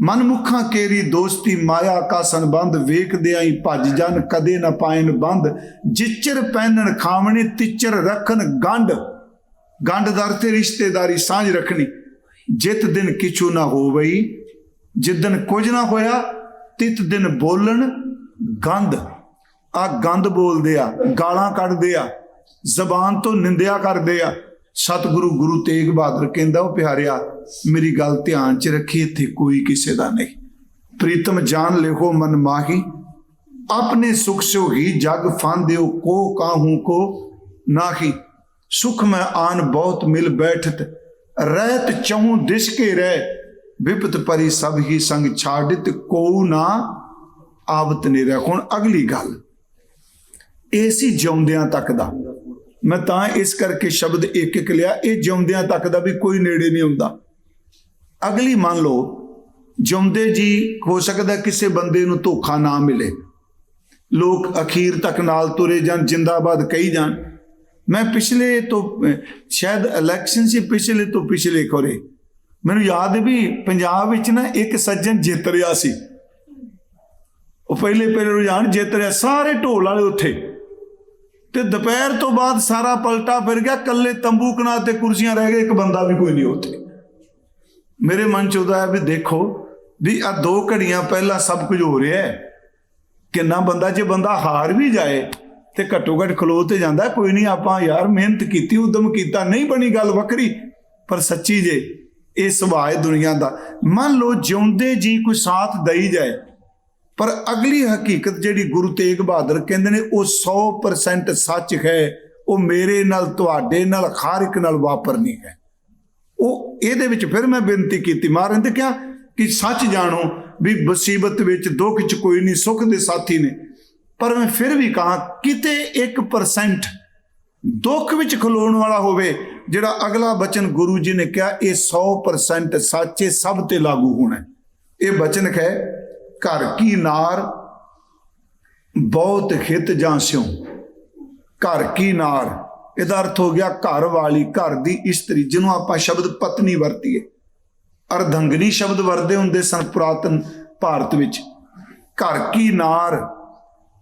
ਮਨ ਮੁਖਾਂ ਕੇਰੀ ਦੋਸਤੀ ਮਾਇਆ ਕਾ ਸੰਬੰਧ ਵੇਖਦੇ ਆਈ ਭੱਜ ਜਨ, ਕਦੇ ਨਾ ਪਾਇਨ ਬੰਦ। ਜਿਚਰ ਪਹਿਨਣ ਖਾਵਣੇ, ਤਿਚਰ ਰੱਖਣ ਗੰਢ। ਗੰਢ ਦਰ ਤੇ ਰਿਸ਼ਤੇਦਾਰੀ ਸਾਂਝ ਰੱਖਣੀ, ਜਿਤ ਦਿਨ ਕਿਛੂ ਨਾ ਹੋਵਈ। ਜਿੱਦਨ ਕੁਝ ਨਾ ਹੋਇਆ, ਤਿਤ ਦਿਨ ਬੋਲਣ ਗੰਧ। ਆ ਗੰਧ ਬੋਲਦੇ ਆ, ਗਾਲਾਂ ਕੱਢਦੇ ਆ, ਜ਼ਬਾਨ ਤੋਂ ਨਿੰਦਿਆ ਕਰਦੇ ਆ। ਸਤਿਗੁਰੂ ਗੁਰੂ ਤੇਗ ਬਹਾਦਰ ਕਹਿੰਦਾ, ਉਹ ਪਿਆਰਿਆ, ਮੇਰੀ ਗੱਲ ਧਿਆਨ 'ਚ ਰੱਖੀ, ਇੱਥੇ ਕੋਈ ਕਿਸੇ ਦਾ ਨਹੀਂ। ਪ੍ਰੀਤਮ ਜਾਨ ਲਿਖੋ ਮਨ ਮਾਹੀ, ਆਪਣੇ ਸੁਖ ਸੋ ਹੀ ਜਗ ਫਾਂਦਿਓ ਕੋ ਕਾਹੂ ਕੋ ਨਾਹੀ। ਸੁਖ ਮੈਂ ਆਨ ਬਹੁਤ ਮਿਲ ਬੈਠਤ, ਰਹਿਤ ਚਹੂ ਦਿਸ ਕੇ ਰਹਿ। ਵਿਪਤ ਪਰੀ ਸਭ ਹੀ ਸੰਗ ਛਾੜਿਤ, ਕੋ ਨਾ ਆਵਤ ਨੇ ਰਹਿ। ਹੁਣ ਅਗਲੀ ਗੱਲ ਇਹ ਸੀ ਜਿਉਂਦਿਆਂ ਤੱਕ ਦਾ। ਮੈਂ ਤਾਂ ਇਸ ਕਰਕੇ ਸ਼ਬਦ ਇੱਕ ਇੱਕ ਲਿਆ, ਇਹ ਜਿਉਂਦਿਆਂ ਤੱਕ ਦਾ ਵੀ ਕੋਈ ਨੇੜੇ ਨਹੀਂ ਹੁੰਦਾ। ਅਗਲੀ ਮੰਨ ਲਓ, ਜਿਉਂਦੇ ਜੀ ਹੋ ਸਕਦਾ ਕਿਸੇ ਬੰਦੇ ਨੂੰ ਧੋਖਾ ਨਾ ਮਿਲੇ। ਲੋਕ ਅਖੀਰ ਤੱਕ ਨਾਲ ਤੁਰੇ ਜਾਣ, ਜਿੰਦਾਬਾਦ ਕਹੀ ਜਾਣ। ਮੈਂ ਪਿਛਲੇ ਤੋਂ ਸ਼ਾਇਦ ਇਲੈਕਸ਼ਨ ਸੀ, ਪਿਛਲੇ ਤੋਂ ਪਿਛਲੇ ਖੋਰੇ। ਮੈਨੂੰ ਯਾਦ ਵੀ ਪੰਜਾਬ ਵਿੱਚ ਨਾ ਇੱਕ ਸੱਜਣ ਜਿੱਤ ਰਿਹਾ ਸੀ। ਉਹ ਪਹਿਲੇ ਪਹਿਲੇ ਰੁਝਾਨ ਜਿੱਤ ਰਿਹਾ, ਸਾਰੇ ਢੋਲ ਵਾਲੇ ਉੱਥੇ। ਤੇ ਦੁਪਹਿਰ ਤੋਂ ਬਾਅਦ ਸਾਰਾ ਪਲਟਾ ਫਿਰ ਗਿਆ ਕੱਲੇ ਤੰਬੂ ਕਨਾ ਤੇ ਕੁਰਸੀਆਂ ਰਹਿ ਗਏ, ਇੱਕ ਬੰਦਾ ਵੀ ਕੋਈ ਨਹੀਂ ਉੱਥੇ। ਮੇਰੇ ਮਨ ਚ ਉਹਦਾ ਹੈ ਵੀ ਦੇਖੋ ਵੀ ਆ ਦੋ ਘੜੀਆਂ ਪਹਿਲਾਂ ਸਭ ਕੁਝ ਹੋ ਰਿਹਾ ਹੈ। ਕਿੰਨਾ ਬੰਦਾ, ਜੇ ਬੰਦਾ ਹਾਰ ਵੀ ਜਾਏ ਤੇ ਘੱਟੋ ਘੱਟ ਖਲੋ ਤੇ ਜਾਂਦਾ ਕੋਈ ਨਹੀਂ ਆਪਾਂ ਯਾਰ ਮਿਹਨਤ ਕੀਤੀ, ਉਦਮ ਕੀਤਾ, ਨਹੀਂ ਬਣੀ ਗੱਲ ਵੱਖਰੀ, ਪਰ ਸੱਚੀ ਜੇ ਇਹ ਸੁਭਾਅ ਹੈ ਦੁਨੀਆ ਦਾ। ਮੰਨ ਲਓ ਜਿਉਂਦੇ ਜੀ ਕੋਈ ਸਾਥ ਦਈ ਜਾਏ ਪਰ ਅਗਲੀ ਹਕੀਕਤ ਜਿਹੜੀ ਗੁਰੂ ਤੇਗ ਬਹਾਦਰ ਕਹਿੰਦੇ ਨੇ, ਉਹ 100% ਸੱਚ ਹੈ। ਉਹ ਮੇਰੇ ਨਾਲ, ਤੁਹਾਡੇ ਨਾਲ, ਹਰ ਇੱਕ ਨਾਲ ਵਾਪਰਨੀ ਹੈ। ਉਹ ਇਹਦੇ ਵਿੱਚ ਫਿਰ ਮੈਂ ਬੇਨਤੀ ਕੀਤੀ, ਮਹਾਰਾਜ ਨੇ ਕਿਹਾ ਕਿ ਸੱਚ ਜਾਣੋ ਵੀ ਮੁਸੀਬਤ ਵਿੱਚ, ਦੁੱਖ 'ਚ ਕੋਈ ਨਹੀਂ, ਸੁੱਖ ਦੇ ਸਾਥੀ ਨੇ। ਪਰ ਮੈਂ ਫਿਰ ਵੀ ਕਹਾ, ਕਿਤੇ 1% ਦੁੱਖ ਵਿੱਚ ਖਲੋਣ ਵਾਲਾ ਹੋਵੇ, ਜਿਹੜਾ ਅਗਲਾ ਬਚਨ ਗੁਰੂ ਜੀ ਨੇ ਕਿਹਾ, ਇਹ 100% ਸੱਚੇ ਸਭ ਤੇ ਲਾਗੂ ਹੋਣਾ ਇਹ ਬਚਨ ਹੈ ਘਰ ਕੀ ਨਾਰ? ਬਹੁਤ ਖਿਤ ਜਾਂਸਿਓ ਘਰ ਕੀ ਨਾਰ? ਇਹਦਾ ਅਰਥ ਹੋ ਗਿਆ ਘਰ ਵਾਲੀ, ਘਰ ਦੀ ਇਸਤਰੀ, ਜਿਹਨੂੰ ਆਪਾਂ ਸ਼ਬਦ ਪਤਨੀ ਵਰਤੀਏ। ਅਰਧੰਗਨੀ ਸ਼ਬਦ ਵਰਦੇ ਹੁੰਦੇ ਸਨ ਪੁਰਾਤਨ ਭਾਰਤ ਵਿੱਚ। ਘਰ ਕੀ ਨਾਰ?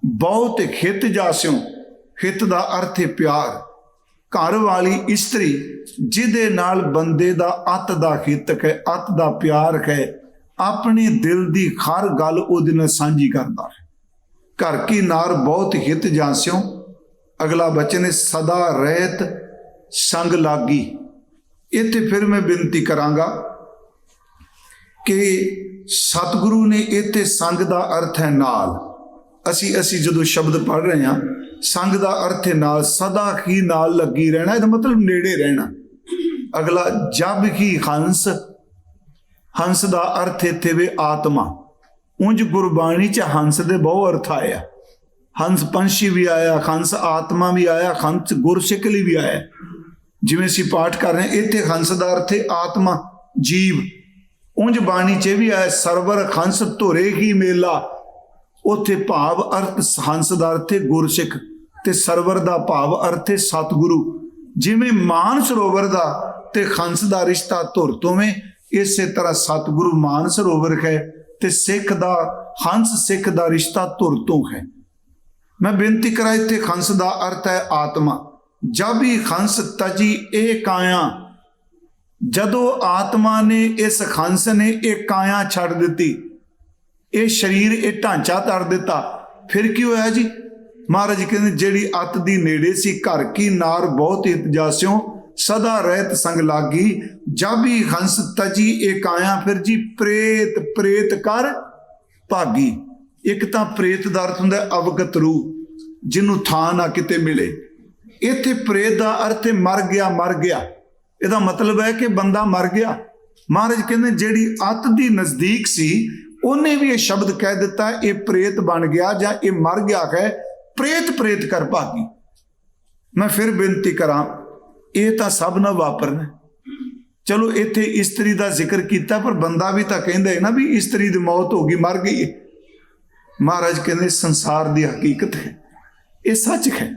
ਬਹੁਤ ਖਿਤ ਜਾਸਿਓ ਹਿੱਤ ਦਾ ਅਰਥ ਹੈ ਪਿਆਰ। ਘਰ ਵਾਲੀ ਇਸਤਰੀ, ਜਿਹਦੇ ਨਾਲ ਬੰਦੇ ਦਾ ਅਤ ਦਾ ਹਿੱਤ ਹੈ, ਅਤ ਦਾ ਪਿਆਰ ਹੈ ਆਪਣੇ ਦਿਲ ਦੀ ਹਰ ਗੱਲ ਉਹਦੇ ਨਾਲ ਸਾਂਝੀ ਕਰਦਾ ਹੈ। ਘਰ ਕੀ ਨਾਰ ਬਹੁਤ ਹਿੱਤ ਜਾਸਿਓ, ਅਗਲਾ ਬਚਨ ਹੈ, ਸਦਾ ਰਹਿਤ ਸੰਗ ਲਾਗੀ। ਇੱਥੇ ਫਿਰ ਮੈਂ ਬੇਨਤੀ ਕਰਾਂਗਾ ਕਿ ਸਤਿਗੁਰੂ ਨੇ ਇੱਥੇ ਸੰਗ ਦਾ ਅਰਥ ਹੈ ਨਾਲ। ਅਸੀਂ ਅਸੀਂ ਜਦੋਂ ਸ਼ਬਦ ਪੜ੍ਹ ਰਹੇ ਹਾਂ, ਸੰਗ ਦਾ ਅਰਥ ਹੈ ਨਾਲ, ਸਦਾ ਹੀ ਨਾਲ ਲੱਗੀ ਰਹਿਣਾ, ਇਹਦਾ ਮਤਲਬ ਨੇੜੇ ਰਹਿਣਾ। ਅਗਲਾ, ਜਬ ਹੀ ਹੰਸ ਹੰਸ ਦਾ ਅਰਥ ਇੱਥੇ ਵੇ ਆਤਮਾ। ਉਂਝ ਗੁਰਬਾਣੀ ਚ ਹੰਸ ਦੇ ਬਹੁ ਅਰਥ ਆਇਆ ਹੰਸ ਪੰਛੀ ਵੀ ਆਇਆ, ਹੰਸ ਆਤਮਾ ਵੀ ਆਇਆ, ਹੰਸ ਗੁਰਸਿੱਖ ਲਈ ਵੀ ਆਇਆ। ਜਿਵੇਂ ਅਸੀਂ ਪਾਠ ਕਰ ਰਹੇ ਇੱਥੇ ਹੰਸ ਦਾ ਅਰਥ ਹੈ ਆਤਮਾ, ਜੀਵ। ਉਂਝ ਬਾਣੀ ਚ ਇਹ ਵੀ ਆਇਆ, ਸਰਵਰ ਹੰਸ ਧੁਰੇ ਹੀ ਮੇਲਾ। ਉੱਥੇ ਭਾਵ ਅਰਥ, ਹੰਸ ਦਾ ਅਰਥ ਹੈ ਗੁਰਸਿੱਖ ਤੇ ਸਰਵਰ ਦਾ ਭਾਵ ਅਰਥ ਹੈ ਸਤਿਗੁਰੂ। ਜਿਵੇਂ ਮਾਨ ਸਰੋਵਰ ਦਾ ਤੇ ਹੰਸ ਦਾ ਰਿਸ਼ਤਾ ਧੁਰ ਤੋਂ ਵੇ ਇਸੇ ਤਰ੍ਹਾਂ ਸਤਿਗੁਰੂ ਮਾਨ ਸਰੋਵਰ ਹੈ ਤੇ ਸਿੱਖ ਦਾ, ਹੰਸ ਸਿੱਖ ਦਾ ਰਿਸ਼ਤਾ ਧੁਰ ਤੋਂ ਹੈ। ਮੈਂ ਬੇਨਤੀ ਕਰਾਂ ਇੱਥੇ ਹੰਸ ਦਾ ਅਰਥ ਹੈ ਆਤਮਾ। ਜਬ ਹੀ ਹੰਸ ਤਜੀ ਇਹ ਕਾਇਆ ਜਦੋਂ ਆਤਮਾ ਨੇ ਇਸ ਹੰਸ ਨੇ ਇਹ ਕਾਇਆ ਛੱਡ ਦਿੱਤੀ, ਇਹ ਸਰੀਰ ਇਹ ਢਾਂਚਾ ਤਰ ਦਿੱਤਾ, ਫਿਰ ਕੀ ਹੋਇਆ ਜੀ? ਮਹਾਰਾਜ ਕਹਿੰਦੇ, ਜਿਹੜੀ ਅਤ ਦੀ ਨੇੜੇ ਸੀ, ਘਰ ਕੀ ਨਾਰ ਬਹੁਤ ਇਤਜਾਸਿਓ ਸਦਾ ਰਹਿਤ ਸੰਗ ਲਾਗੀ, ਜਬ ਹੰਸ ਤਜੀ ਇਹ ਕਾਇਆ ਫਿਰ ਜੀ ਪ੍ਰੇਤ ਪ੍ਰੇਤ ਕਰ ਭਾਗੀ। ਇੱਕ ਤਾਂ ਪ੍ਰੇਤ ਦਾ ਅਰਥ ਹੁੰਦਾ ਅਵਗਤ ਰੂਹ ਜਿਹਨੂੰ ਥਾਂ ਨਾ ਕਿਤੇ ਮਿਲੇ। ਇੱਥੇ ਪ੍ਰੇਤ ਦਾ ਅਰਥ ਹੈ ਮਰ ਗਿਆ ਮਰ ਗਿਆ। ਇਹਦਾ ਮਤਲਬ ਹੈ ਕਿ ਬੰਦਾ ਮਰ ਗਿਆ। ਮਹਾਰਾਜ ਕਹਿੰਦੇ, ਜਿਹੜੀ ਅਤ ਦੀ ਨਜ਼ਦੀਕ ਸੀ, ਉਹਨੇ ਵੀ ਇਹ ਸ਼ਬਦ ਕਹਿ ਦਿੱਤਾ, ਇਹ ਪ੍ਰੇਤ ਬਣ ਗਿਆ ਜਾਂ ਇਹ ਮਰ ਗਿਆ ਹੈ ਪ੍ਰੇਤ ਪ੍ਰੇਤ ਕਰ ਭਾਗੀ। ਮੈਂ ਫਿਰ ਬੇਨਤੀ ਕਰਾਂ ਇਹ ਤਾਂ ਸਭ ਨਾਲ ਵਾਪਰਨਾ। ਚਲੋ ਇੱਥੇ ਇਸਤਰੀ ਦਾ ਜ਼ਿਕਰ ਕੀਤਾ, ਪਰ ਬੰਦਾ ਵੀ ਤਾਂ ਕਹਿੰਦਾ ਹੈ ਨਾ ਵੀ ਇਸਤਰੀ ਦੀ ਮੌਤ ਹੋ ਗਈ, ਮਰ ਗਈ ਹੈ। ਮਹਾਰਾਜ ਕਹਿੰਦੇ ਸੰਸਾਰ ਦੀ ਹਕੀਕਤ ਹੈ। ਇਹ ਸੱਚ ਹੈ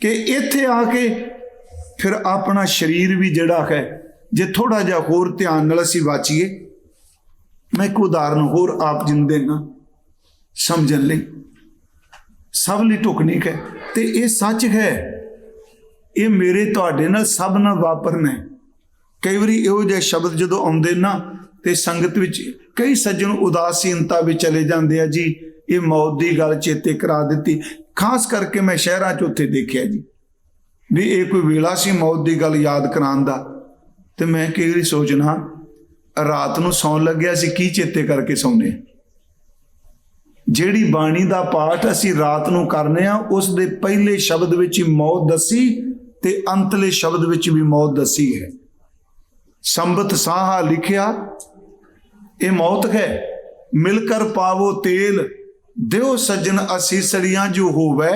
ਕਿ ਇੱਥੇ ਆ ਕੇ ਫਿਰ ਆਪਣਾ ਸਰੀਰ ਵੀ ਜਿਹੜਾ ਹੈ, ਜੇ ਥੋੜਾ ਜਿਹਾ ਹੋਰ ਧਿਆਨ ਨਾਲ ਅਸੀਂ ਵਾਚੀਏ, ਮੈਂ ਇੱਕ ਉਦਾਹਰਨ ਹੋਰ ਆਪ ਜਿੰਦੇ ਨੂੰ ਸਮਝਣ ਲਈ। ਸਭ ਲਈ ਟੁਕਨੀਕ ਹੈ। ਤੇ ਇਹ ਸੱਚ ਹੈ ਇਹ ਮੇਰੇ ਤੁਹਾਡੇ ਨਾਲ ਸਭ ਨਾਲ ਵਾਪਰਨਾ ਹੈ। ਕਈ ਵਾਰੀ ਇਹੋ ਜਿਹੇ ਸ਼ਬਦ ਜਦੋਂ ਆਉਂਦੇ ਨਾ, ਤੇ ਸੰਗਤ ਵਿੱਚ ਕਈ ਸੱਜਣ ਉਦਾਸੀਨਤਾ ਵਿੱਚ ਚਲੇ ਜਾਂਦੇ ਆ ਜੀ। ਇਹ ਮੌਤ ਦੀ ਗੱਲ ਚੇਤੇ ਕਰਾ ਦਿੱਤੀ। ਖਾਸ ਕਰਕੇ ਮੈਂ ਸ਼ਹਿਰਾਂ 'ਚ ਉੱਥੇ ਦੇਖਿਆ ਜੀ। ਵੀ ਇਹ ਕੋਈ ਵੇਲਾ ਸੀ ਮੌਤ ਦੀ ਗੱਲ ਯਾਦ ਕਰਾਉਣ ਦਾ। ਤੇ ਮੈਂ ਕਈ ਵਾਰੀ ਸੋਚਣਾ ਰਾਤ ਨੂੰ ਸੌਣ ਲੱਗਿਆ ਸੀ, ਕੀ ਚੇਤੇ ਕਰਕੇ ਸੌਂਦੇ ਹਾਂ? ਜਿਹੜੀ ਬਾਣੀ ਦਾ ਪਾਠ ਅਸੀਂ ਰਾਤ ਨੂੰ ਕਰਨੇ ਆ, ਉਸ ਦੇ ਪਹਿਲੇ ਸ਼ਬਦ ਵਿੱਚ ਹੀ ਮੌਤ ਦੱਸੀ ਤੇ ਅੰਤਲੇ ਸ਼ਬਦ ਵਿੱਚ ਵੀ ਮੌਤ ਦੱਸੀ ਹੈ। ਸੰਬਤ ਸਾਹਾ ਲਿਖਿਆ, ਇਹ ਮੌਤ ਹੈ। ਮਿਲ ਕਰ ਪਾਵੋ ਤੇਲ, ਦਿਓ ਸੱਜਣ ਅਸੀਸੜੀਆਂ ਜੋ ਹੋਵੇ,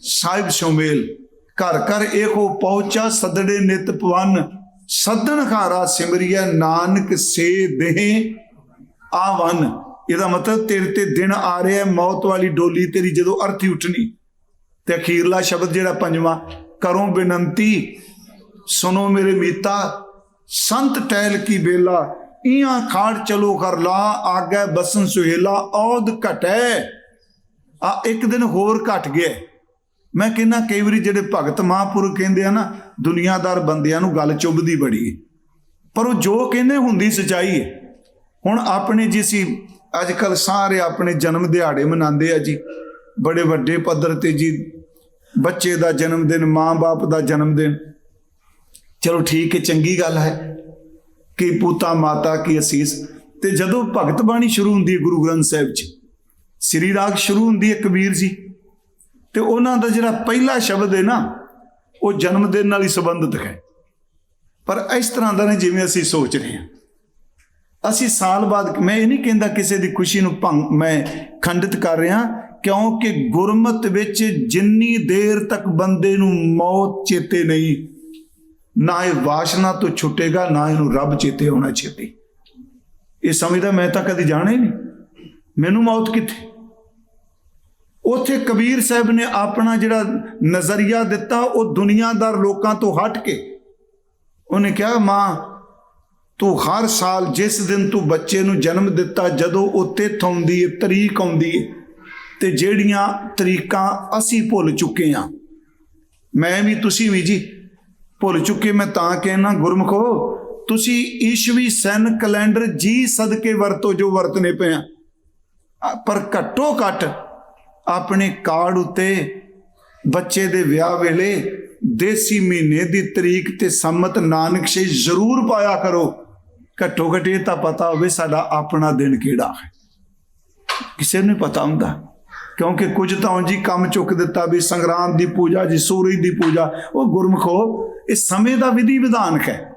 ਸਾਹਿਬ ਸ਼ੋਮੇਲ, ਘਰ ਘਰ ਏਕੋ ਪਹੁੰਚਾ ਸਦੜੇ ਨਿਤ ਪਵਨ, ਸੱਦਣ ਖਾਰਾ ਸਿਮਰਿਆ ਨਾਨਕ ਸੇ ਦੇਹ, ਆਵਨ। ਇਹਦਾ ਮਤਲਬ ਤੇਰੇ ਤੇ ਦਿਨ ਆ ਰਿਹਾ ਮੌਤ ਵਾਲੀ ਡੋਲੀ ਤੇਰੀ ਜਦੋਂ ਅਰਥੀ ਉੱਠਣੀ। ਤੇ ਅਖੀਰਲਾ ਸ਼ਬਦ ਜਿਹੜਾ ਪੰਜਵਾਂ ਕਰੋ ਬੇਨੰਤੀ। ਸੁਨੋ ਮੇਰੇ ਮੀਤਾ, ਸੰਤ ਟਹਿਲ ਕੀ ਬੇਲਾ ਇਆਂ ਖਾੜ ਚਲੋ ਕਰ ਲਾ, ਆਗੇ ਬਸਨ ਸੁਹੇਲਾ ਔਦ ਘਟੈ। ਆ ਇੱਕ ਦਿਨ ਹੋਰ ਘਟ ਗਿਆ। ਮੈਂ ਕਹਿੰਦਾ, ਕਈ ਵਾਰੀ ਜਿਹੜੇ ਭਗਤ ਮਹਾਂਪੁਰ ਕਹਿੰਦੇ ਆ ਨਾ, ਦੁਨੀਆਦਾਰ ਬੰਦਿਆਂ ਨੂੰ ਗੱਲ ਚੁੱਭਦੀ ਬੜੀ ਪਰ ਉਹ ਜੋ ਕਹਿੰਦੇ ਹੁੰਦੀ ਸਚਾਈ ਹੈ ਹੁਣ ਆਪਣੇ ਜੀ ਸੀ ਅੱਜ ਕੱਲ ਸਾਰੇ ਆਪਣੇ ਜਨਮ ਦਿਹਾੜੇ ਮਨਾਉਂਦੇ ਆ ਜੀ। ਬੜੇ ਵੱਡੇ ਪੱਧਰ ਤੇ ਜੀ ਬੱਚੇ ਦਾ ਜਨਮ ਦਿਨ, ਮਾਂ-ਬਾਪ ਦਾ ਜਨਮ ਦਿਨ। ਚਲੋ ਠੀਕ ਹੈ, ਚੰਗੀ ਗੱਲ ਹੈ ਕਿ ਪੂਤਾ, ਮਾਤਾ, ਕੀ ਅਸੀਸ। ਤੇ ਜਦੋਂ ਭਗਤ ਬਾਣੀ ਸ਼ੁਰੂ ਹੁੰਦੀ ਹੈ ਗੁਰੂ ਗ੍ਰੰਥ ਸਾਹਿਬ 'ਚ ਸ੍ਰੀ ਰਾਗ ਸ਼ੁਰੂ ਹੁੰਦੀ ਹੈ ਕਬੀਰ ਜੀ। ਤੇ ਉਹਨਾਂ ਦਾ ਜਿਹੜਾ ਪਹਿਲਾ ਸ਼ਬਦ ਹੈ ਨਾ, ਉਹ ਜਨਮ ਦਿਨ ਨਾਲ ਹੀ ਸੰਬੰਧਿਤ ਹੈ। ਪਰ ਇਸ ਤਰ੍ਹਾਂ ਦਾ ਨਹੀਂ ਜਿਵੇਂ ਅਸੀਂ ਸੋਚ ਰਹੇ ਹਾਂ। ਅਸੀਂ ਸਾਲ ਬਾਅਦ, ਮੈਂ ਇਹ ਨਹੀਂ ਕਹਿੰਦਾ ਕਿਸੇ ਦੀ ਖੁਸ਼ੀ ਨੂੰ ਭੰਗ ਮੈਂ ਖੰਡਿਤ ਕਰ ਰਿਹਾ। ਕਿਉਂਕਿ ਗੁਰਮਤ ਵਿੱਚ ਜਿੰਨੀ ਦੇਰ ਤੱਕ ਬੰਦੇ ਨੂੰ ਮੌਤ ਚੇਤੇ ਨਹੀਂ, ਨਾ ਇਹ ਵਾਸ਼ਨਾ ਤੋਂ ਛੁੱਟੇਗਾ, ਨਾ ਇਹਨੂੰ ਰੱਬ ਚੇਤੇ ਹੋਣਾ ਛੇਤੀ। ਇਹ ਸਮਝਦਾ ਮੈਂ ਤਾਂ ਕਦੀ ਜਾਣਾ ਹੀ ਨਹੀਂ। ਮੈਨੂੰ ਮੌਤ ਕਿੱਥੇ? ਉੱਥੇ ਕਬੀਰ ਸਾਹਿਬ ਨੇ ਆਪਣਾ ਜਿਹੜਾ ਨਜ਼ਰੀਆ ਦਿੱਤਾ, ਉਹ ਦੁਨੀਆਦਾਰ ਲੋਕਾਂ ਤੋਂ ਹਟ ਕੇ। ਉਹਨੇ ਕਿਹਾ, ਮਾਂ, ਤੂੰ ਹਰ ਸਾਲ ਜਿਸ ਦਿਨ ਤੂੰ ਬੱਚੇ ਨੂੰ ਜਨਮ ਦਿੱਤਾ, ਜਦੋਂ ਉਹ ਤਿਥ ਆਉਂਦੀ ਹੈ ਤਰੀਕ ਆਉਂਦੀ ਹੈ ਤੇ ਜਿਹੜੀਆਂ ਤਰੀਕਾਂ ਅਸੀਂ ਭੁੱਲ ਚੁੱਕੇ ਹਾਂ। ਮੈਂ ਵੀ, ਤੁਸੀਂ ਵੀ ਜੀ, ਭੁੱਲ ਚੁੱਕੇ ਮੈਂ ਤਾਂ ਕਹਿਣਾ, ਗੁਰਮਖੋ, ਤੁਸੀਂ ਈਸ਼ਵੀ ਸੈਨ ਕੈਲੰਡਰ ਜੀ ਸਦਕੇ ਵਰਤੋ ਜੋ ਵਰਤਨੇ ਪਿਆ ਪਰ ਘੱਟੋ ਘੱਟ ਆਪਣੇ ਕਾਰਡ ਉੱਤੇ ਬੱਚੇ ਦੇ ਵਿਆਹ ਵੇਲੇ ਦੇਸੀ ਮਹੀਨੇ ਦੀ ਤਰੀਕ ਤੇ ਸੰਮਤ ਨਾਨਕ ਸੇ ਜ਼ਰੂਰ ਪਾਇਆ ਕਰੋ। ਘੱਟੋ ਘੱਟ ਇਹ ਤਾਂ ਪਤਾ ਹੋਵੇ ਸਾਡਾ ਆਪਣਾ ਦਿਨ ਕਿਹੜਾ ਹੈ। ਕਿਸੇ ਨੂੰ ਪਤਾ ਹੁੰਦਾ। ਕਿਉਂਕਿ ਕੁਝ ਤਾਂ ਉਂਝ ਹੀ ਕੰਮ ਚੁੱਕ ਦਿੱਤਾ ਵੀ ਸੰਗਰਾਮ ਦੀ ਪੂਜਾ, ਜੀ ਸੂਰਜ ਦੀ ਪੂਜਾ, ਉਹ ਗੁਰਮਖੋ ਇਹ ਸਮੇਂ ਦਾ ਵਿਧੀ ਵਿਧਾਨ ਹੈ,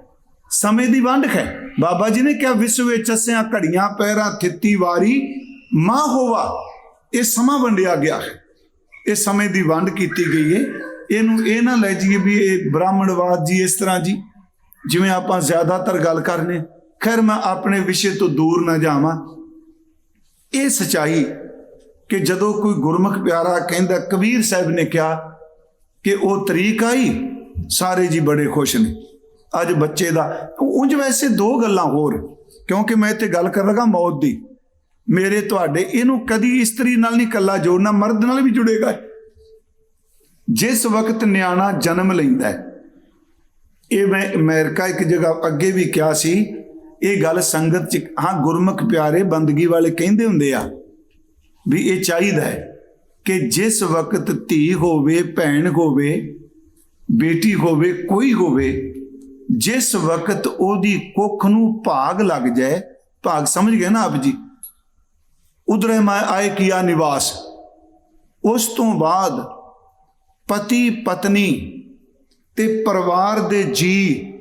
ਸਮੇਂ ਦੀ ਵੰਡ ਹੈ। ਬਾਬਾ ਜੀ ਨੇ ਕਿਹਾ, ਵਿਸ਼ਵ ਵਿੱਚ ਅਸਿਆਂ ਘੜੀਆਂ, ਪੈਰਾਂ, ਥਿੱਤੀ ਵਾਰੀ, ਮਾਂ ਹੋਵਾ, ਇਹ ਸਮਾਂ ਵੰਡਿਆ ਗਿਆ ਹੈ। ਇਹ ਸਮੇਂ ਦੀ ਵੰਡ ਕੀਤੀ ਗਈ ਹੈ। ਇਹਨੂੰ ਇਹ ਨਾ ਲੈ ਜਾਈਏ ਵੀ ਇਹ ਬ੍ਰਾਹਮਣਵਾਦ ਜੀ ਇਸ ਤਰ੍ਹਾਂ ਜੀ, ਜਿਵੇਂ ਆਪਾਂ ਜ਼ਿਆਦਾਤਰ ਗੱਲ ਕਰਨੇ ਖੈਰ, ਮੈਂ ਆਪਣੇ ਵਿਸ਼ੇ ਤੋਂ ਦੂਰ ਨਾ ਜਾਵਾਂ। ਇਹ ਸਚਾਈ ਕਿ ਜਦੋਂ ਕੋਈ ਗੁਰਮੁਖ ਪਿਆਰਾ ਕਹਿੰਦਾ, ਕਬੀਰ ਸਾਹਿਬ ਨੇ ਕਿਹਾ ਕਿ ਉਹ ਤਰੀਕ ਆਈ, ਸਾਰੇ ਜੀ ਬੜੇ ਖੁਸ਼ ਨੇ। ਅੱਜ ਬੱਚੇ ਦਾ, ਉਂਝ ਵੈਸੇ ਦੋ ਗੱਲਾਂ ਹੋਰ, ਕਿਉਂਕਿ ਮੈਂ ਇੱਥੇ ਗੱਲ ਕਰ ਲਗਾ ਮੌਤ ਦੀ। ਮੇਰੇ ਤੁਹਾਡੇ, ਇਹਨੂੰ ਕਦੀ ਇਸਤਰੀ ਨਾਲ ਨਹੀਂ ਕੱਲਾ ਜੋੜਨਾ, ਮਰਦ ਨਾਲ ਵੀ ਜੁੜੇਗਾ। ਜਿਸ ਵਕਤ ਨਿਆਣਾ ਜਨਮ ਲੈਂਦਾ ਹੈ, ਇਹ ਮੈਂ ਅਮਰੀਕਾ ਇੱਕ ਜਗ੍ਹਾ ਅੱਗੇ ਵੀ ਕਿਹਾ ਸੀ, ਇਹ ਗੱਲ ਸੰਗਤ ਚ, ਹਾਂ, ਗੁਰਮੁਖ ਪਿਆਰੇ ਬੰਦਗੀ ਵਾਲੇ ਕਹਿੰਦੇ ਹੁੰਦੇ ਆ ਵੀ ਇਹ ਚਾਹੀਦਾ ਹੈ ਕਿ ਜਿਸ ਵਕਤ ਧੀ ਹੋਵੇ, ਭੈਣ ਹੋਵੇ, ਬੇਟੀ ਹੋਵੇ, ਕੋਈ ਹੋਵੇ, ਜਿਸ ਵਕਤ ਉਹਦੀ ਕੁੱਖ ਨੂੰ ਭਾਗ ਲੱਗ ਜਾਏ, ਭਾਗ ਸਮਝ ਗਏ ਨਾ ਆਪ ਜੀ? ਉਧਰੇ ਮੈਂ ਆਏ ਕੀਆ ਨਿਵਾਸ। ਉਸ ਤੋਂ ਬਾਅਦ ਪਤੀ, ਪਤਨੀ ਤੇ ਪਰਿਵਾਰ ਦੇ ਜੀ,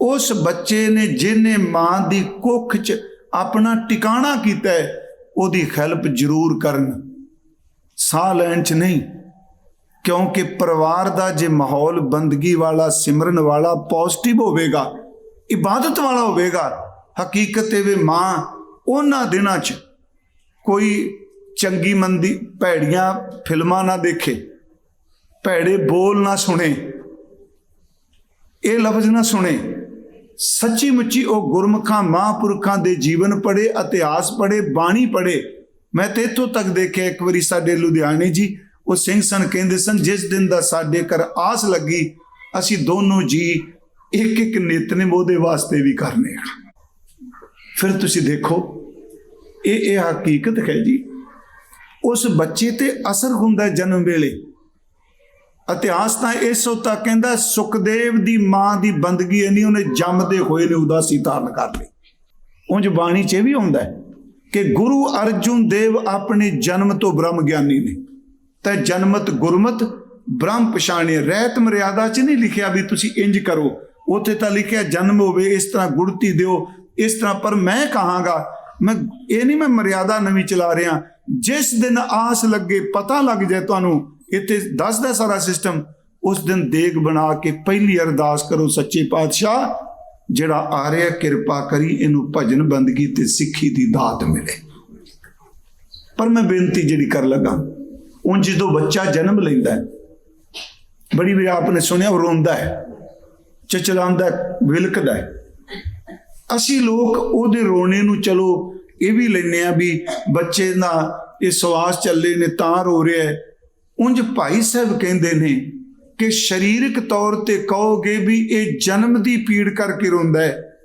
ਉਸ ਬੱਚੇ ਨੇ ਜਿਹਨੇ ਮਾਂ ਦੀ ਕੁੱਖ 'ਚ ਆਪਣਾ ਟਿਕਾਣਾ ਕੀਤਾ ਹੈ ਉਹਦੀ ਹੈਲਪ ਜ਼ਰੂਰ ਕਰਨ। ਸਾਹ ਲੈਣ 'ਚ ਨਹੀਂ, ਕਿਉਂਕਿ ਪਰਿਵਾਰ ਦਾ ਜੇ ਮਾਹੌਲ ਬੰਦਗੀ ਵਾਲਾ, ਸਿਮਰਨ ਵਾਲਾ ਪੋਜ਼ਿਟਿਵ ਹੋਵੇਗਾ, ਇਬਾਦਤ ਵਾਲਾ ਹੋਵੇਗਾ, ਹਕੀਕਤ ਇਹ ਵੀ ਮਾਂ, ਉਹਨਾਂ ਦਿਨਾਂ 'ਚ ਕੋਈ ਚੰਗੀ ਮੰਦੀ ਭੈੜੀਆਂ ਫਿਲਮਾਂ ਨਾ ਦੇਖੇ, ਭੈੜੇ ਬੋਲ ਨਾ ਸੁਣੇ, ਇਹ ਲਫ਼ਜ਼ ਨਾ ਸੁਣੇ। ਸੱਚੀ ਮੁੱਚੀ ਉਹ ਗੁਰਮੁਖਾਂ, ਮਹਾਂਪੁਰਖਾਂ ਦੇ ਜੀਵਨ ਪੜ੍ਹੇ, ਇਤਿਹਾਸ ਪੜ੍ਹੇ, ਬਾਣੀ ਪੜ੍ਹੇ। ਮੈਂ ਤੇ ਇੱਥੋਂ ਤੱਕ ਦੇਖਿਆ, ਇੱਕ ਵਾਰੀ ਸਾਡੇ ਲੁਧਿਆਣੇ ਜੀ, ਉਹ ਸਿੰਘ ਸਨ, ਕਹਿੰਦੇ ਸਨ, ਜਿਸ ਦਿਨ ਦਾ ਸਾਡੇ ਘਰ ਆਸ ਲੱਗੀ, ਅਸੀਂ ਦੋਨੋਂ ਜੀ ਇੱਕ ਇੱਕ ਨਿਤਨੇਮ ਉਹਦੇ ਵਾਸਤੇ ਵੀ ਕਰਨੇ ਆ। ਫਿਰ ਤੁਸੀਂ ਦੇਖੋ, ਇਹ ਇਹ ਹਕੀਕਤ ਹੈ ਜੀ। ਉਸ ਬੱਚੇ ਤੇ ਅਸਰ ਹੁੰਦਾ ਜਨਮ ਵੇਲੇ। ਇਤਿਹਾਸ ਤਾਂ ਇਸ ਤੱਕ ਕਹਿੰਦਾ ਸੁਖਦੇਵ ਦੀ ਮਾਂ ਦੀ ਬੰਦਗੀ ਨਹੀਂ ਉਹਨੇ ਜੰਮਦੇ ਹੋਏ ਨੇ ਉਦਾਸੀ ਧਾਰਨ ਕਰ ਲਈ। ਉਂਝ ਬਾਣੀ 'ਚ ਇਹ ਵੀ ਹੁੰਦਾ ਹੈ ਕਿ ਗੁਰੂ ਅਰਜੁਨ ਦੇਵ ਆਪਣੇ ਜਨਮ ਤੋਂ ਬ੍ਰਹਮ ਗਿਆਨੀ ਨੇ। ਤੇ ਜਨਮਤ ਗੁਰਮਤ, ਬ੍ਰਹਮ ਪਛਾਣੇ ਰਹਿਤ ਮਰਿਆਦਾ 'ਚ ਨਹੀਂ ਲਿਖਿਆ ਵੀ ਤੁਸੀਂ ਇੰਜ ਕਰੋ। ਉੱਥੇ ਤਾਂ ਲਿਖਿਆ ਜਨਮ ਹੋਵੇ, ਇਸ ਤਰ੍ਹਾਂ ਗੁੜਤੀ ਦਿਓ, ਇਸ ਤਰ੍ਹਾਂ ਪਰ ਮੈਂ ਕਹਾਂਗਾ, ਮੈਂ, ਇਹ ਨਹੀਂ ਮੈਂ ਮਰਿਆਦਾ ਨਵੀਂ ਚਲਾ ਰਿਹਾ। ਜਿਸ ਦਿਨ ਆਸ ਲੱਗੇ, ਪਤਾ ਲੱਗ ਜਾਏ ਤੁਹਾਨੂੰ ਇੱਥੇ ਦੱਸਦਾ ਸਾਰਾ ਸਿਸਟਮ, ਉਸ ਦਿਨ ਦੇਗ ਬਣਾ ਕੇ ਪਹਿਲੀ ਅਰਦਾਸ ਕਰੋ ਸੱਚੇ ਪਾਤਸ਼ਾਹ, ਜਿਹੜਾ ਆ ਰਿਹਾ, ਕਿਰਪਾ ਕਰੀ, ਇਹਨੂੰ ਭਜਨ ਬੰਦਗੀ ਤੇ ਸਿੱਖੀ ਦੀ ਦਾਤ ਮਿਲੇ। ਪਰ ਮੈਂ ਬੇਨਤੀ ਜਿਹੜੀ ਕਰ ਲੱਗਾ ਉਹ ਜਦੋਂ ਬੱਚਾ ਜਨਮ ਲੈਂਦਾ ਹੈ। ਬੜੀ ਵੀ ਆਪਨੇ ਸੁਣਿਆ, ਉਹ ਰੋਂਦਾ ਹੈ, ਚਚਲਾਉਂਦਾ ਵਿਲਕਦਾ ਹੈ। ਅਸੀਂ ਲੋਕ ਉਹਦੇ ਰੋਣੇ ਨੂੰ ਚਲੋ, ਇਹ ਵੀ ਲੈਨੇ ਆ ਵੀ ਬੱਚੇ ਦਾ ਇਹ ਸਵਾਸ ਚੱਲੇ ਨੇ, ਤਾਂ ਰੋ ਰਿਹਾ ਹੈ ਉਂਝ ਭਾਈ ਸਾਹਿਬ ਕਹਿੰਦੇ ਨੇ ਕਿ ਸਰੀਰਕ ਤੌਰ ਤੇ ਕਹੋਗੇ ਵੀ ਇਹ ਜਨਮ ਦੀ ਪੀੜ ਕਰਕੇ ਰੋਂਦਾ ਹੈ।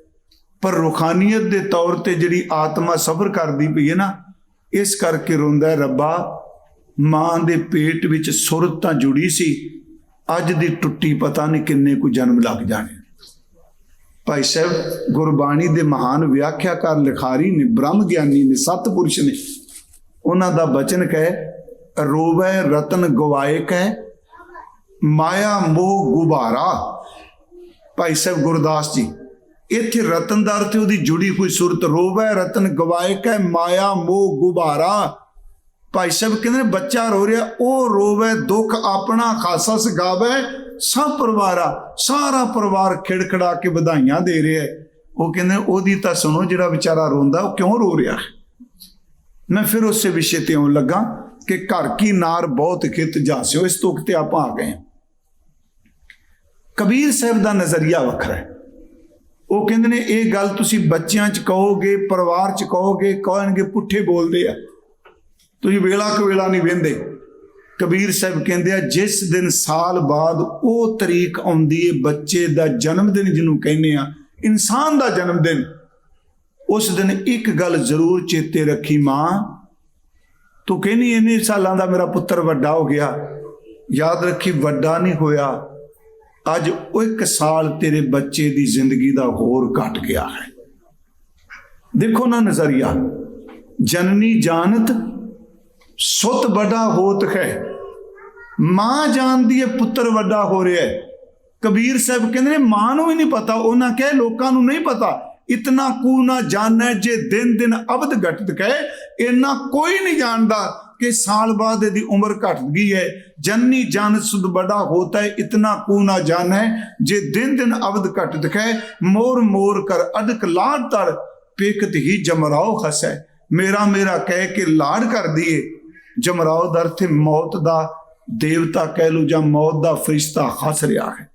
ਪਰ ਰੁਖਾਨੀਅਤ ਦੇ ਤੌਰ ਤੇ ਜਿਹੜੀ ਆਤਮਾ ਸਬਰ ਕਰਦੀ ਪਈ ਹੈ ਨਾ, ਇਸ ਕਰਕੇ ਰੋਂਦਾ ਹੈ, ਰੱਬਾ, ਮਾਂ ਦੇ ਪੇਟ ਵਿੱਚ ਸੁਰਤ ਤਾਂ ਜੁੜੀ ਸੀ, ਅੱਜ ਦੀ ਟੁੱਟੀ ਪਤਾ ਨਹੀਂ ਕਿੰਨੇ ਕੁ ਜਨਮ ਲੱਗ ਜਾਣੇ। ਭਾਈ ਸਾਹਿਬ, ਗੁਰਬਾਣੀ ਦੇ ਮਹਾਨ ਵਿਆਖਿਆਕਾਰ ਲਿਖਾਰੀ ਨੇ ਬ੍ਰਹਮ ਗਿਆਨੀ ਨੇ, ਸਤਪੁਰਸ਼ ਨੇ, ਉਹਨਾਂ ਦਾ ਬਚਨ ਕਹੇ ਰੋਵੇ ਰਤਨ ਗਵਾਇਕ ਹੈ ਮਾਇਆ ਮੋਹ ਗੁਬਾਰਾ। ਭਾਈ ਸਾਹਿਬ ਗੁਰਦਾਸ ਜੀ, ਇੱਥੇ ਰਤਨ ਦਾ ਅਰਥ ਉਹਦੀ ਜੁੜੀ ਹੋਈ ਸੁਰਤ, ਰੋਵੇ ਰਤਨ ਗਵਾਇਕ ਹੈ ਮਾਇਆ ਮੋਹ ਗੁਬਾਰਾ। ਭਾਈ ਸਾਹਿਬ ਕਹਿੰਦੇ ਨੇ, ਬੱਚਾ ਰੋ ਰਿਹਾ, ਉਹ ਰੋਵੇ, ਦੁੱਖ ਆਪਣਾ ਖਾਸਾ ਸਗਾਵੇ, ਸਭ ਪਰਿਵਾਰਾ, ਸਾਰਾ ਪਰਿਵਾਰ ਖਿੜਖੜਾ ਕੇ ਵਧਾਈਆਂ ਦੇ ਰਿਹਾ ਉਹ ਕਹਿੰਦੇ, ਉਹਦੀ ਤਾਂ ਸੁਣੋ, ਜਿਹੜਾ ਵਿਚਾਰਾ ਰੋਂਦਾ, ਉਹ ਕਿਉਂ ਰੋ ਰਿਹਾ ਹੈ? ਮੈਂ ਫਿਰ ਉਸੇ ਵਿਸ਼ੇ ਤੇ ਆਉਣ ਲੱਗਾ। ਕਿ ਘਰ ਕੀ ਨਾਰ ਬਹੁਤ ਖਿਤ ਜਾਸਿਓ, ਇਸ ਤੋਂ ਕਿਤੇ ਆਪਾਂ ਆ ਗਏ ਹਾਂ। ਕਬੀਰ ਸਾਹਿਬ ਦਾ ਨਜ਼ਰੀਆ ਵੱਖਰਾ ਹੈ। ਉਹ ਕਹਿੰਦੇ ਨੇ, ਇਹ ਗੱਲ ਤੁਸੀਂ ਬੱਚਿਆਂ 'ਚ ਕਹੋਗੇ, ਪਰਿਵਾਰ 'ਚ ਕਹੋਗੇ, ਕਹਿਣਗੇ ਪੁੱਠੇ ਬੋਲਦੇ ਆ। ਤੁਸੀਂ ਵੇਲਾ ਕੁ ਵੇਲਾ ਨਹੀਂ ਵੇਂਦੇ। ਕਬੀਰ ਸਾਹਿਬ ਕਹਿੰਦੇ ਆ, ਜਿਸ ਦਿਨ ਸਾਲ ਬਾਅਦ ਉਹ ਤਰੀਕ ਆਉਂਦੀ ਹੈ ਬੱਚੇ ਦਾ ਜਨਮ ਦਿਨ ਜਿਹਨੂੰ ਕਹਿੰਦੇ ਆ, ਇਨਸਾਨ ਦਾ ਜਨਮ ਦਿਨ, ਉਸ ਦਿਨ ਇੱਕ ਗੱਲ ਜ਼ਰੂਰ ਚੇਤੇ ਰੱਖੀ ਮਾਂ ਤੂੰ ਕਹਿੰਦੀ ਇੰਨੇ ਸਾਲਾਂ ਦਾ ਮੇਰਾ ਪੁੱਤਰ ਵੱਡਾ ਹੋ ਗਿਆ। ਯਾਦ ਰੱਖੀ ਵੱਡਾ ਨਹੀਂ ਹੋਇਆ। ਅੱਜ ਉਹ ਇੱਕ ਸਾਲ ਤੇਰੇ ਬੱਚੇ ਦੀ ਜ਼ਿੰਦਗੀ ਦਾ ਹੋਰ ਘਟ ਗਿਆ ਹੈ। ਦੇਖੋ ਨਾ ਨਜ਼ਰੀਆ। ਜਨਨੀ ਜਾਣਤ, ਸੁੱਤ ਵੱਡਾ ਹੋਤ ਹੈ। ਮਾਂ ਜਾਣਦੀ ਹੈ ਪੁੱਤਰ ਵੱਡਾ ਹੋ ਰਿਹਾ ਹੈ। ਕਬੀਰ ਸਾਹਿਬ ਕਹਿੰਦੇ ਨੇ, ਮਾਂ ਨੂੰ ਵੀ ਨਹੀਂ ਪਤਾ, ਉਹਨਾਂ ਕਹੇ ਲੋਕਾਂ ਨੂੰ ਨਹੀਂ ਪਤਾ। ਇਤਨਾ ਕੂ ਨਾ ਜਾਣੈ ਜੇ ਦਿਨ ਦਿਨ ਅਬਦ ਘਟਤ ਕਹੇ। ਇੰਨਾ ਕੋਈ ਨਹੀਂ ਜਾਣਦਾ ਕਿ ਸਾਲ ਬਾਅਦ ਇਹਦੀ ਉਮਰ ਘਟ ਗਈ ਹੈ। ਜਨਨੀ ਜਨ ਸੁਧ ਬੜਾ ਹੋਤਾ ਹੈ, ਇਤਨਾ ਕੂ ਨਾ ਜਾਣੈ ਜੇ ਦਿਨ ਦਿਨ ਅਬਦ ਘਟਤ ਕਹੇ। ਮੋਰ ਮੋਰ ਕਰ ਅਡਕ ਲਾੜ ਤੜ ਪੇਕਤ ਹੀ ਜਮਰਾਓ ਖਸੈ ਮੇਰਾ ਮੇਰਾ ਕਹਿ ਕੇ ਲਾੜ ਕਰਦੀ ਏ ਜਮਰਾਓ ਦਰ ਤੇ ਮੌਤ ਦਾ ਦੇਵਤਾ ਕਹਿ ਲੋ ਜਾਂ ਮੌਤ ਦਾ ਫਰਿਸ਼ਤਾ ਹੱਸ ਰਿਹਾ ਹੈ।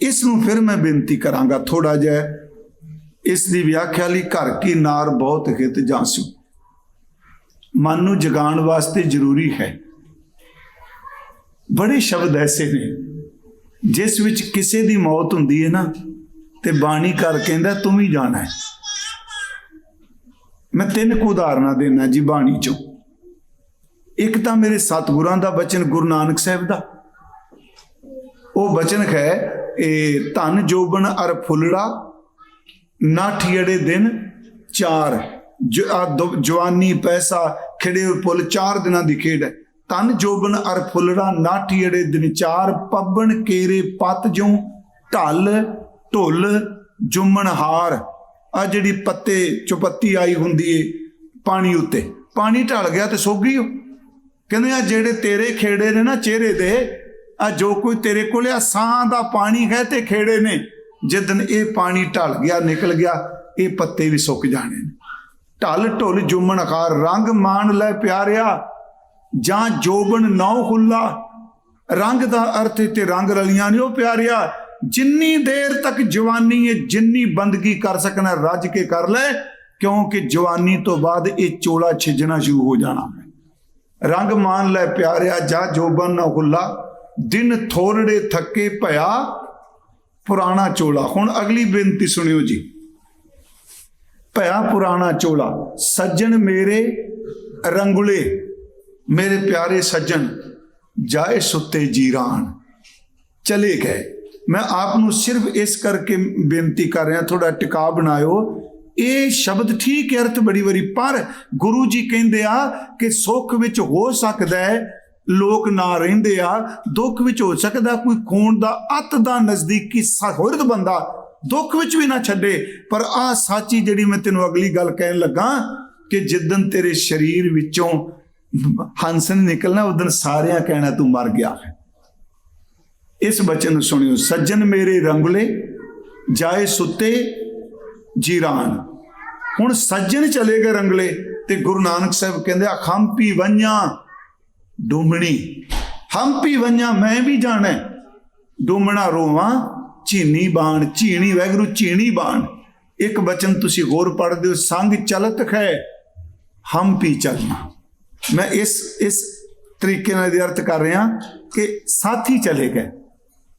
ਇਸ ਨੂੰ ਫਿਰ ਮੈਂ ਬੇਨਤੀ ਕਰਾਂਗਾ ਥੋੜਾ ਜਿਹਾ ਇਸ ਦੀ ਵਿਆਖਿਆ ਲਈ ਘਰ ਕੀ ਨਾਰ ਬਹੁਤ ਹਿਤ ਜਾਂਸੂ। ਮਨ ਨੂੰ ਜਗਾਉਣ ਵਾਸਤੇ ਜ਼ਰੂਰੀ ਹੈ। ਬੜੇ ਸ਼ਬਦ ਐਸੇ ਨੇ, ਜਿਸ ਵਿੱਚ ਕਿਸੇ ਦੀ ਮੌਤ ਹੁੰਦੀ ਹੈ ਨਾ, ਤੇ ਬਾਣੀ ਕਰ ਕਹਿੰਦਾ ਤੂੰ ਵੀ ਜਾਣਾ ਹੈ। ਮੈਂ ਤਿੰਨ ਕੁ ਉਦਾਹਰਨਾਂ ਦੇਣਾ ਜੀ ਬਾਣੀ ਚੋਂ। ਇੱਕ ਤਾਂ ਮੇਰੇ ਸਤਿਗੁਰਾਂ ਦਾ ਬਚਨ ਗੁਰੂ ਨਾਨਕ ਸਾਹਿਬ ਦਾ। ਉਹ ਬਚਨ ਹੈ, ਇਹ ਧਨ ਜੋਬਨ ਅਰ ਫੁੱਲੜਾ ਨਾ ਠੀੜੇ ਦਿਨ ਚਾਰ। ਜਵਾਨੀ, ਪੈਸਾ, ਖਿੜੇ ਹੋਏ ਪੁੱਲ ਚਾਰ ਦਿਨਾਂ ਦੀ ਖੇਡ ਹੈ। ਤਨ ਜੋਬਨ ਅਰ ਫੁੱਲੜਾ ਨਾ ਦਿਨ ਚਾਰ। ਪੱਬਣ ਕੇਰੇ ਪਤ ਜਿਉ ਢਲ, ਢੁੱਲ, ਜੁਮਣ ਹਾਰ। ਆ ਜਿਹੜੀ ਪੱਤੇ ਚੁਪੱਤੀ ਆਈ ਹੁੰਦੀ ਏ ਪਾਣੀ ਉੱਤੇ। ਪਾਣੀ ਢਲ ਗਿਆ ਤੇ ਸੋਗੀ ਗਈ ਕਹਿੰਦੇ ਆ, ਜਿਹੜੇ ਤੇਰੇ ਖੇੜੇ ਨੇ ਨਾ ਚਿਹਰੇ ਦੇ, ਆ ਜੋ ਕੋਈ ਤੇਰੇ ਕੋਲ ਆ, ਸਾਹ ਦਾ ਪਾਣੀ ਹੈ ਤੇ ਖੇੜੇ ਨੇ। ਜਿੱਦਨ ਇਹ ਪਾਣੀ ਢਲ ਗਿਆ, ਨਿਕਲ ਗਿਆ, ਇਹ ਪੱਤੇ ਵੀ ਸੁੱਕ ਜਾਣੇ ਨੇ। ਢਲ ਢੁੱਲ ਜੁਮਣ ਖਾਰ ਰੰਗ ਮਾਣ ਲੈ ਪਿਆਰਿਆ, ਜਾਂ ਜੋਬਨ ਨੌ ਖੁੱਲਾ। ਰੰਗ ਦਾ ਅਰਥ ਤੇ ਰੰਗ ਰਲੀਆਂ ਨੇ, ਉਹ ਪਿਆਰਿਆ, ਜਿੰਨੀ ਦੇਰ ਤੱਕ ਜਵਾਨੀ ਹੈ ਜਿੰਨੀ ਬੰਦਗੀ ਕਰ ਸਕਣਾ, ਰੱਜ ਕੇ ਕਰ ਲੈ, ਕਿਉਂਕਿ ਜਵਾਨੀ ਤੋਂ ਬਾਅਦ ਇਹ ਚੋਲਾ ਛਿਜਣਾ ਸ਼ੁਰੂ ਹੋ ਜਾਣਾ। ਹੈ ਰੰਗ ਮਾਨ ਲੈ ਪਿਆਰਿਆ, ਜਾ ਜੋਬਨ ਨਾ ਹੁੱਲਾ ਦਿਨ ਥੋਰੜੇ ਥੱਕੇ ਭਇਆ ਪੁਰਾਣਾ ਚੋਲਾ। ਹੁਣ ਅਗਲੀ ਬੇਨਤੀ ਸੁਣਿਓ ਜੀ। ਭਇਆ ਪੁਰਾਣਾ ਚੋਲਾ। ਸੱਜਣ ਮੇਰੇ ਰੰਗੁਲੇ, ਮੇਰੇ ਪਿਆਰੇ ਸੱਜਣ, ਜਾਏ ਸੁੱਤੇ ਜੀਰਾਨ। ਚਲੇ ਗਏ। ਮੈਂ ਆਪ ਨੂੰ ਸਿਰਫ ਇਸ ਕਰਕੇ ਬੇਨਤੀ ਕਰ ਰਿਹਾ ਥੋੜਾ ਟਿਕਾ ਬਣਾਇਓ। ਇਹ ਸ਼ਬਦ ਠੀਕ ਹੈ ਅਰਥ ਬੜੀ ਵਾਰੀ, ਪਰ ਗੁਰੂ ਜੀ ਕਹਿੰਦੇ ਆ ਕਿ ਸੁੱਖ ਵਿੱਚ ਹੋ ਸਕਦਾ ਹੈ ਲੋਕ ਨਾ ਰਹਿੰਦੇ ਆ, ਦੁੱਖ ਵਿੱਚ ਹੋ ਸਕਦਾ ਕੋਈ ਖੂਨ ਦਾ ਅੱਤ ਦਾ ਨਜ਼ਦੀਕੀ ਸਹੋਰਦ ਬੰਦਾ ਦੁੱਖ ਵਿੱਚ ਵੀ ਨਾ ਛੱਡੇ। ਪਰ ਆ ਸਾਚੀ ਜਿਹੜੀ ਮੈਂ ਤੈਨੂੰ ਅਗਲੀ ਗੱਲ ਕਹਿਣ ਲੱਗਾ ਕਿ ਜਿੱਦਨ ਤੇਰੇ ਸਰੀਰ ਵਿੱਚੋਂ ਹੰਸ ਹੰਸਨ ਨਿਕਲਣਾ ਉਦੋਂ ਸਾਰਿਆਂ ਕਹਿਣਾ ਤੂੰ ਮਰ ਗਿਆ। ਹੈ ਇਸ ਬਚਨ ਨੂੰ ਸੁਣਿਓ। ਸੱਜਣ ਮੇਰੇ ਰੰਗਲੇ, ਜਾਏ ਸੁੱਤੇ ਜੀਰਾਨ। ਹੁਣ ਸੱਜਣ ਚਲੇ ਗਏ ਰੰਗਲੇ ਤੇ ਗੁਰੂ ਨਾਨਕ ਸਾਹਿਬ ਕਹਿੰਦੇ ਅਖੰਪੀ ਖੰਪੀ ਡੂਮਣੀ ਹੰਪੀ ਵੰਨਿਆ ਮੈਂ ਵੀ ਜਾਣਾ। ਹੈ। ਡੂਮਣਾ ਰੋਵਾਂ ਚੀਨੀ ਬਾਣ ਚੀਣੀ ਵੈਗਰੂ ਚੀਣੀ ਬਾਣ। ਇੱਕ ਬਚਨ ਤੁਸੀਂ ਹੋਰ ਪੜ੍ਹਦੇ ਹੋ ਸੰਗ ਚਲਤ ਹੈ ਹੰਪੀ ਚੱਲਣਾ ਮੈਂ ਇਸ ਇਸ ਤਰੀਕੇ ਨਾਲ ਇਹਦੇ ਅਰਥ ਕਰ ਰਿਹਾ ਕਿ ਸਾਥੀ ਚਲੇ ਗਏ।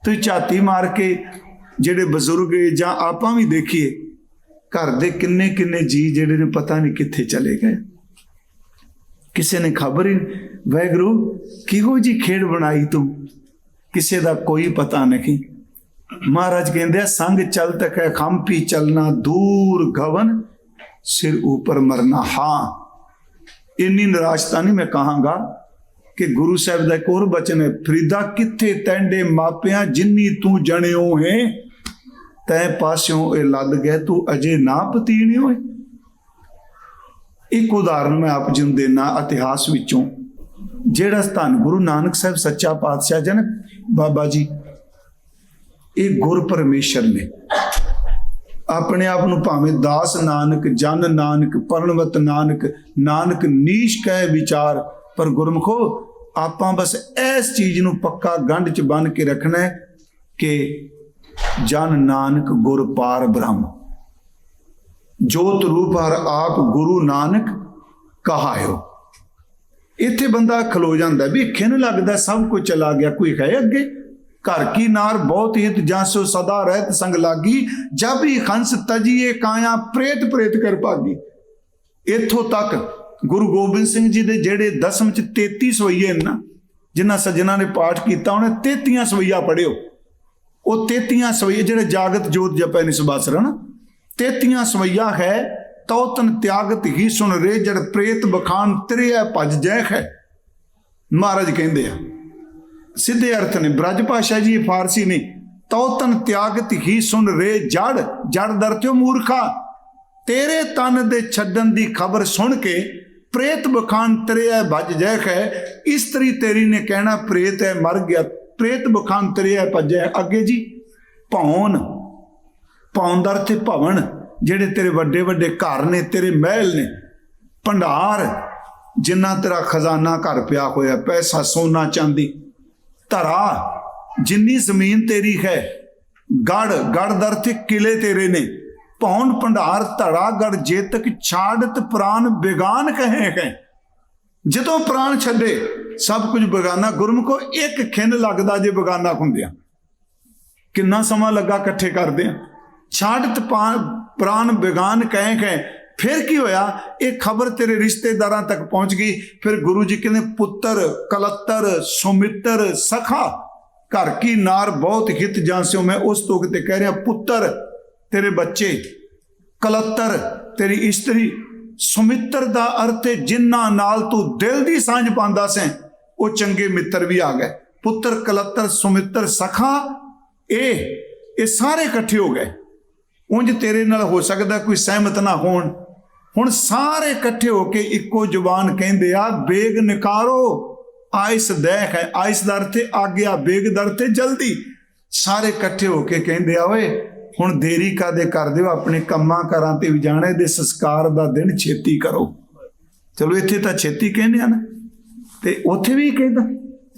ਤੁਸੀਂ ਝਾਤੀ ਮਾਰ ਕੇ ਜਿਹੜੇ ਬਜ਼ੁਰਗ ਜਾਂ ਆਪਾਂ ਵੀ ਦੇਖੀਏ, ਘਰ ਦੇ ਕਿੰਨੇ ਕਿੰਨੇ ਜੀ ਜਿਹੜੇ ਨੂੰ ਪਤਾ ਨਹੀਂ ਕਿੱਥੇ ਚਲੇ ਗਏ। ਕਿਸੇ ਨੇ ਖਬਰ ਹੀ ਵੈਗਰੂ ਕਿਹੋ ਜੀ ਖੇਡ ਬਣਾਈ ਤੂੰ? ਕਿਸੇ ਦਾ ਕੋਈ ਪਤਾ ਨਹੀਂ। ਮਹਾਰਾਜ ਕਹਿੰਦੇ ਆ, ਸੰਗ ਚਲ ਤਕ ਹੈ ਖੰਪੀ ਚਲਣਾ ਦੂਰ ਗਵਨ, ਸਿਰ ਉਪਰ ਮਰਨਾ ਹਾਂ। ਇੰਨੀ ਨਿਰਾਸ਼ਤਾ ਨਹੀਂ ਮੈਂ ਕਹਾਂਗਾ ਕਿ ਗੁਰੂ ਸਾਹਿਬ ਦਾ ਇੱਕ ਹੋਰ ਬਚਨ ਹੈ, ਫਰੀਦਾ ਕਿੱਥੇ ਤੈਂਡੇ ਮਾਪਿਆਂ, ਜਿੰਨੀ ਤੂੰ ਜਣਿਓ ਹੈ, ਤੈ ਪਾਸਿਓਂ ਇਹ ਲੱਦ ਗਏ, ਤੂੰ ਅਜੇ ਨਾ ਪਤੀਣਿਓ ਹੋਏ ਇੱਕ ਉਦਾਹਰਨ ਮੈਂ ਆਪ ਜੀ ਨੂੰ ਦੇਣਾ ਇਤਿਹਾਸ ਵਿੱਚੋਂ। ਜਿਹੜਾ ਧੰਨ ਗੁਰੂ ਨਾਨਕ ਸਾਹਿਬ ਸੱਚਾ ਪਾਤਸ਼ਾਹ ਜਨ ਬਾਬਾ ਜੀ, ਇਹ ਗੁਰ ਪਰਮੇਸ਼ਰ ਨੇ। ਆਪਣੇ ਆਪ ਨੂੰ ਭਾਵੇਂ ਦਾਸ ਨਾਨਕ, ਜਨ ਨਾਨਕ ਪਰਣਵਤ ਨਾਨਕ ਨਾਨਕ ਨੀਸ਼ ਕਹਿ ਵਿਚਾਰ, ਪਰ ਗੁਰਮਖੋ, ਆਪਾਂ ਬਸ ਇਸ ਚੀਜ਼ ਨੂੰ ਪੱਕਾ ਗੰਢ ਚ ਬੰਨ ਕੇ ਰੱਖਣਾ ਹੈ ਕਿ ਜਨ ਨਾਨਕ ਗੁਰ ਪਾਰ ਬ੍ਰਹਮ। ਜੋਤ ਰੂਪ ਹਰ ਆਪ ਗੁਰੂ ਨਾਨਕ ਕਹਾਇਓ। ਇੱਥੇ ਬੰਦਾ ਖਲੋ ਜਾਂਦਾ ਵੀ ਖਿਨ ਲੱਗਦਾ ਸਭ ਕੁਝ ਚਲਾ ਗਿਆ, ਕੋਈ ਹੈ ਅੱਗੇ। ਘਰ ਕੀ ਨਾਰ ਬਹੁਤ ਹਿਤ ਜਾਸੋ ਸਦਾ ਰਹਿਤ ਸੰਗ ਲਾਗੀ। ਜਬ ਹੀ ਹੰਸ ਤਜੀਏ ਕਾਇਆ ਪ੍ਰੇਤ ਪ੍ਰੇਤ ਕਰ ਭਾਗੀ। ਇੱਥੋਂ ਤੱਕ ਗੁਰੂ ਗੋਬਿੰਦ ਸਿੰਘ ਜੀ ਦੇ ਜਿਹੜੇ ਦਸਮ ਚ 33 ਸਵਈਏ ਨੇ ਨਾ, ਜਿਨ੍ਹਾਂ ਸੱਜਣਾ ਨੇ ਪਾਠ ਕੀਤਾ, ਉਹਨੇ 33 ਸਵਈਆ ਪੜਿਓ ਉਹ 33 ਸਵਈਏ, ਜਿਹੜੇ ਜਾਗਤ ਜੋਤ ਜਪੈ ਨਿਸਬਾਸਰਨ 33 ਸਵਈਆ ਹੈ ਤੌਤਨ ਤਿਆਗਤ ਹੀ ਸੁਣ ਰੇ, ਜੜ ਪ੍ਰੇਤ ਬਖਾਨ ਤ੍ਰਿਆ ਭਜ ਜੈ ਹੈ ਮਹਾਰਾਜ ਕਹਿੰਦੇ ਆ, ਸਿੱਧੇ ਅਰਥ ਨੇ, ਬ੍ਰਜ ਭਾਸ਼ਾ ਜੀ ਫਾਰਸੀ ਨੇ ਤੌਤਨ ਤਿਆਗਤ ਹੀ ਸੁਣ ਰੇ ਜੜ ਜੜ ਦਰਤਿਓ ਮੂਰਖਾ। ਤੇਰੇ ਤਨ ਦੇ ਛੱਡਣ ਦੀ ਖਬਰ ਸੁਣ ਕੇ ਪ੍ਰੇਤ ਬਖਾਨ ਤਰਿਆ ਭਜ ਜੈ ਹੈ ਇਸਤਰੀ ਤੇਰੀ ਨੇ ਕਹਿਣਾ, ਪ੍ਰੇਤ ਹੈ ਮਰ ਗਿਆ, ਪ੍ਰੇਤ ਬਖਾਨ ਤਰਿਆ ਭਜੈ ਅੱਗੇ ਜੀ, ਭੌਣ ਭੌਣ ਦਾ ਅਰਥ ਭਵਨ। ਜਿਹੜੇ ਤੇਰੇ ਵੱਡੇ ਵੱਡੇ ਘਰ ਨੇ, ਤੇਰੇ ਮਹਿਲ ਨੇ, ਭੰਡਾਰ, ਜਿੰਨਾ ਤੇਰਾ ਖਜ਼ਾਨਾ ਘਰ ਪਿਆ ਹੋਇਆ, ਪੈਸਾ ਸੋਨਾ ਚਾਂਦੀ, ਧਰਾ, ਜਿੰਨੀ ਜ਼ਮੀਨ ਤੇਰੀ ਹੈ ਗੜ ਗੜ ਦਰ ਤੇ ਕਿਲੇ ਤੇਰੇ ਨੇ, ਭੌਣ, ਭੰਡਾਰ, ਧੜਾ ਗੜ ਜੇਤਕ, ਛਾੜਤ, ਪ੍ਰਾਨ, ਬੇਗਾਨ ਕਹੇ ਹੈ। ਜਦੋਂ ਪ੍ਰਾਨ ਛੱਡੇ, ਸਭ ਕੁਝ ਬੇਗਾਨਾ, ਗੁਰਮੁਖੋ ਇੱਕ ਖਿੰਨ ਲੱਗਦਾ ਜੇ ਬੇਗਾਨਾ ਹੁੰਦਿਆਂ। ਕਿੰਨਾ ਸਮਾਂ ਲੱਗਾ ਇਕੱਠੇ ਕਰਦੇ ਆ? ਛਾੜਤ, ਪਾ- ਪ੍ਰਾਨ ਬੇਗਾਨ ਕਹੇ ਕਹਿ। ਫਿਰ ਕੀ ਹੋਇਆ? ਇਹ ਖਬਰ ਤੇਰੇ ਰਿਸ਼ਤੇਦਾਰਾਂ ਤੱਕ ਪਹੁੰਚ ਗਈ। ਫਿਰ ਗੁਰੂ ਜੀ ਕਹਿੰਦੇ, ਪੁੱਤਰ, ਕਲੱਤਰ, ਸੁਮਿੱਤਰ, ਸਖਾ, ਘਰ ਕੀ ਨਾਰ ਬਹੁਤ ਹਿਤ ਜਾਂਸਿਓ ਮੈਂ ਉਸ ਤੋਂ ਕਿਤੇ ਕਹਿ ਰਿਹਾ, ਪੁੱਤਰ, ਤੇਰੇ ਬੱਚੇ, ਕਲੱਤਰ, ਤੇਰੀ ਇਸਤਰੀ, ਸੁਮਿੱਤਰ ਦਾ ਅਰਥ ਹੈ ਜਿਨ੍ਹਾਂ ਨਾਲ ਤੂੰ ਦਿਲ ਦੀ ਸਾਂਝ ਪਾਉਂਦਾ ਸੈਂ, ਉਹ ਚੰਗੇ ਮਿੱਤਰ ਵੀ ਆ ਗਏ। ਪੁੱਤਰ, ਕਲੱਤਰ, ਸੁਮਿੱਤਰ, ਸਖਾ, ਇਹ ਇਹ ਸਾਰੇ ਇਕੱਠੇ ਹੋ ਗਏ। ਉਂਝ ਤੇਰੇ ਨਾਲ ਹੋ ਸਕਦਾ ਕੋਈ ਸਹਿਮਤ ਨਾ ਹੋਣ। ਹੁਣ ਸਾਰੇ ਇਕੱਠੇ ਹੋ ਕੇ ਇੱਕੋ ਜ਼ੁਬਾਨ ਕਹਿੰਦੇ ਆ, ਬੇਗ ਨਿਕਾਰੋ। ਆਇਸ ਦੇਖ ਹੈ, ਆਇਸ ਦਾ ਅਰਥ ਹੈ ਆਗਿਆ, ਬੇਗ ਦਰ ਅਰਥ ਜਲਦੀ। ਸਾਰੇ ਇਕੱਠੇ ਹੋ ਕੇ ਕਹਿੰਦੇ ਆ, ਓਏ, ਹੁਣ ਦੇਰੀ ਕਾਦੇ ਕਰਦੇ ਹੋ? ਆਪਣੇ ਕੰਮਾਂ ਕਾਰਾਂ ਤੇ ਵੀ ਜਾਣੇ ਦੇ ਸੰਸਕਾਰ ਦਾ ਦਿਨ ਛੇਤੀ ਕਰੋ। ਚਲੋ, ਇੱਥੇ ਤਾਂ ਛੇਤੀ ਕਹਿੰਦੇ ਆ ਨਾ। ਤੇ ਉੱਥੇ ਵੀ ਕਹਿੰਦਾ,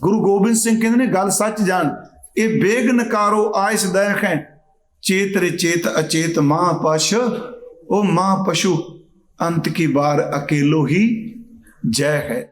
ਗੁਰੂ ਗੋਬਿੰਦ ਸਿੰਘ ਕਹਿੰਦੇ ਨੇ, ਗੱਲ ਸੱਚ ਜਾਣ। ਇਹ ਬੇਗ ਨਕਾਰੋ, ਆਇਸ ਦੇਖ ਹੈ ਚੇਤ ਰੇ ਚੇਤ ਅਚੇਤ ਮਹਾਪਸ਼ ਉਹ ਮਹਾਪਸ਼ੂ ਅੰਤ ਕੀ ਬਾਰ ਅਕੇਲੋ ਹੀ ਜੈ ਹੈ।